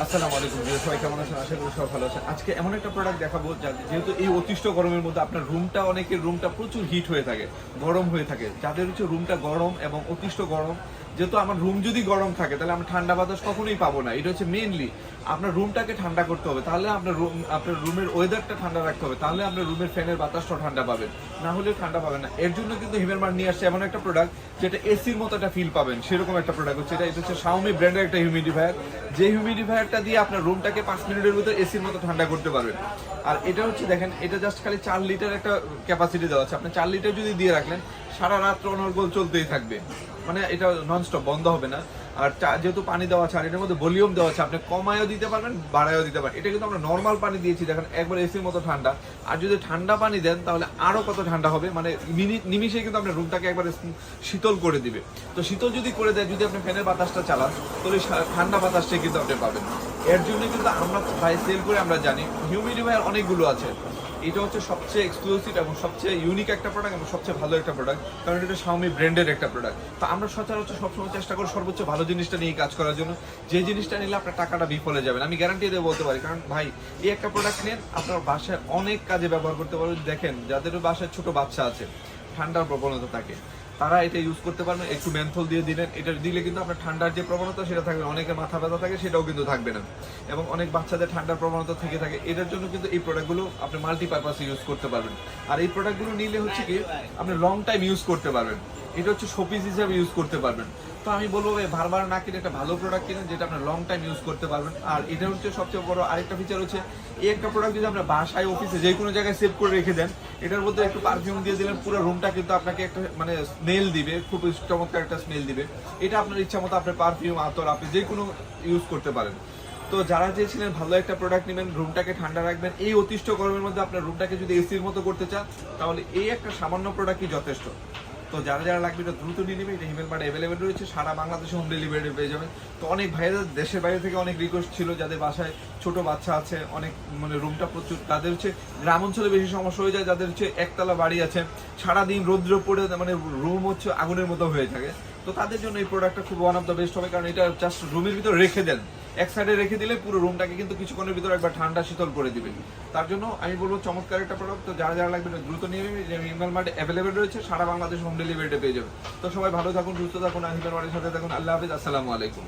আসসালামু আলাইকুম সবাই কেমন আছেন? আশা করি সব ভালো আছেন। আজকে এমন একটা প্রোডাক্ট দেখাবো যা- যেহেতু এই অতিষ্ঠ গরমের মধ্যে আপনার রুমটা অনেকের রুমটা প্রচুর হিট হয়ে থাকে, গরম হয়ে থাকে। যাদের হচ্ছে রুমটা গরম এবং অতিষ্ঠ গরম, যেহেতু আমার রুম যদি গরম থাকে, তাহলে আমরা ঠান্ডা বাতাস কখনোই পাবো না। এটা হচ্ছে মেইনলি আপনার রুমটাকে ঠান্ডা করতে হবে, তাহলে আপনার রুম আপনার রুমের ওয়েদারটা ঠান্ডা রাখতে হবে, তাহলে আপনার রুমের ফ্যানের বাতাসটা ঠান্ডা পাবেন। না হলে ঠান্ডা পাবেন না। এর জন্য কিন্তু হিমেলমার নিয়ে আসছে এমন একটা প্রোডাক্ট যেটা এসির মতো একটা ফিল পাবেন। সেরকম একটা প্রোডাক্ট হচ্ছে, এটা এটা হচ্ছে শাওমি ব্র্যান্ডের একটা হিউমিডিফায়ার যে হিউমিডিফায়ারটা দিয়ে আপনার রুমটাকে পাঁচ মিনিটের ভিতরে এসির মতো ঠান্ডা করতে পারবেন। আর এটা হচ্ছে দেখেন, এটা জাস্ট খালি চার লিটার একটা ক্যাপাসিটি দেওয়া আছে। আপনি চার লিটার যদি দিয়ে রাখলেন, সারা রাত্র অনর্গল চলতেই থাকবে। মানে এটা ননস্টপ বন্ধ হবে না। আর যেহেতু পানি দেওয়া আছে, আর এটার মধ্যে ভলিউম দেওয়া আছে, আপনি কমায়ও দিতে পারবেন, বাড়ায়ও দিতে পারেন এটা কিন্তু আমরা নর্মাল পানি দিয়েছি, দেখেন, একবার এসির মতো ঠান্ডা। আর যদি ঠান্ডা পানি দেন, তাহলে আরও কত ঠান্ডা হবে? মানে মিনিট নিমিশে কিন্তু আপনার রুমটাকে একবার শীতল করে দিবে। তো শীতল যদি করে দেয়, যদি আপনি ফ্যানের বাতাসটা চালান, তাহলে ঠান্ডা বাতাসটা কিন্তু আপনি পাবেন। এর জন্য কিন্তু আমরা সেল করে আমরা জানি। হিউমিডিফায়ার অনেকগুলো আছে। এটা হচ্ছে সবচেয়ে এক্সক্লুসিভ এবং সবচেয়ে ইউনিক একটা প্রোডাক্ট এবং সবচেয়ে ভালো একটা প্রোডাক্ট কারণ এটা শাওমি ব্র্যান্ডের একটা প্রোডাক্ট তো আমরা সচরাচর সবসময় চেষ্টা করি সর্বোচ্চ ভালো জিনিসটা নিয়ে কাজ করার জন্য। যে জিনিসটা নিলে আপনার টাকাটা বিফলে যাবেন আমি গ্যারান্টি দিয়ে বলতে পারি, কারণ ভাই, এই একটা প্রোডাক্ট নেন আপনার বাসায় অনেক কাজে ব্যবহার করতে পারবেন। দেখেন, যাদের বাসায় ছোট বাচ্চা আছে, ঠান্ডার প্রবণতা থাকে তারা এটা ইউজ করতে পারবেন, একটু মেন্থল দিয়ে দিলেন। এটা দিলে কিন্তু আপনার ঠান্ডার যে প্রবণতা সেটা থাকবে অনেকের মাথা ব্যথা থাকে, সেটাও কিন্তু থাকবে না। এবং অনেক বাচ্চাদের ঠান্ডার প্রবণতা থেকে থাকে। এটার জন্য কিন্তু এই প্রোডাক্টগুলো আপনি মাল্টিপারপাসে ইউজ করতে পারবেন। আর এই প্রোডাক্টগুলো নিলে হচ্ছে কি, আপনি লং টাইম ইউজ করতে পারবেন। এটা হচ্ছে শোপিস হিসাবে ইউজ করতে পারবেন। তো আমি বলব ভাই, বারবার না কিনে একটা ভালো প্রোডাক্ট কিনেন যেটা আপনার লং টাইম ইউজ করতে পারবেন। আর এটা হচ্ছে সবচেয়ে বড় আরেকটা ফিচার হচ্ছে, এই একটা প্রোডাক্ট যদি আপনার বাসায় অফিসে যে কোনো জায়গায় সেভ করে রেখে দেন, এটার মধ্যে একটু পারফিউম দিয়ে দিলেন, পুরো রুমটা কিন্তু আপনাকে একটা মানে স্মেল দিবে, খুব চমৎকার একটা স্মেল দিবে। এটা আপনার ইচ্ছা মতো আপনার পারফিউম আতর, আপনি যে কোনো ইউজ করতে পারেন। তো যারা চেয়েছিলেন ভালো একটা প্রোডাক্ট নেবেন রুমটাকে ঠান্ডা রাখবেন, এই অতিষ্ঠ গরমের মধ্যে আপনার রুমটাকে যদি এসির মতো করতে চান, তাহলে এই একটা সামান্য প্রোডাক্টই যথেষ্ট। তো যারা যারা লাগবে এটা দ্রুত নিয়ে নেবে, এটা হিমেল মার্ট অ্যাভেলেবেল রয়েছে, সারা বাংলাদেশে হোম ডেলিভারি পেয়ে যাবেন। তো অনেক ভাইদের দেশের বাইরে থেকে অনেক রিকোয়েস্ট ছিল, যাদের বাসায় ছোট বাচ্চা আছে, অনেক মানে রুমটা প্রচুর, তাদের হচ্ছে গ্রাম অঞ্চলে বেশি সমস্যা হয়ে যায়, যাদের হচ্ছে একতলা বাড়ি আছে। সারাদিন রৌদ্র পড়ে মানে রুম হচ্ছে আগুনের মতো হয়ে থাকে। তো তাদের জন্য এই প্রোডাক্টটা খুব ওয়ান অফ দ্য বেস্ট হবে, কারণ এটা জাস্ট রুমের ভিতরে রেখে দেন। এক সাইডে রেখে দিলে পুরো রুমটাকে কিন্তু কিছুক্ষণের ভিতরে একবার ঠান্ডা শীতল করে দিবেন। তার জন্য আমি বলব চমৎকার একটা প্রোডাক্ট তো যারা যারা লাগবে দ্রুত নিয়ে হিমাল মার্টে অ্যাভেলেবেল রয়েছে, সারা বাংলাদেশ হোম ডেলিভারিটা পেয়ে যাবে তো সবাই ভালো থাকুন, সুস্থ থাকুন হিমাল মার্টের সাথে থাকুন। আল্লাহ হাফিজ, আসসালামু আলাইকুম।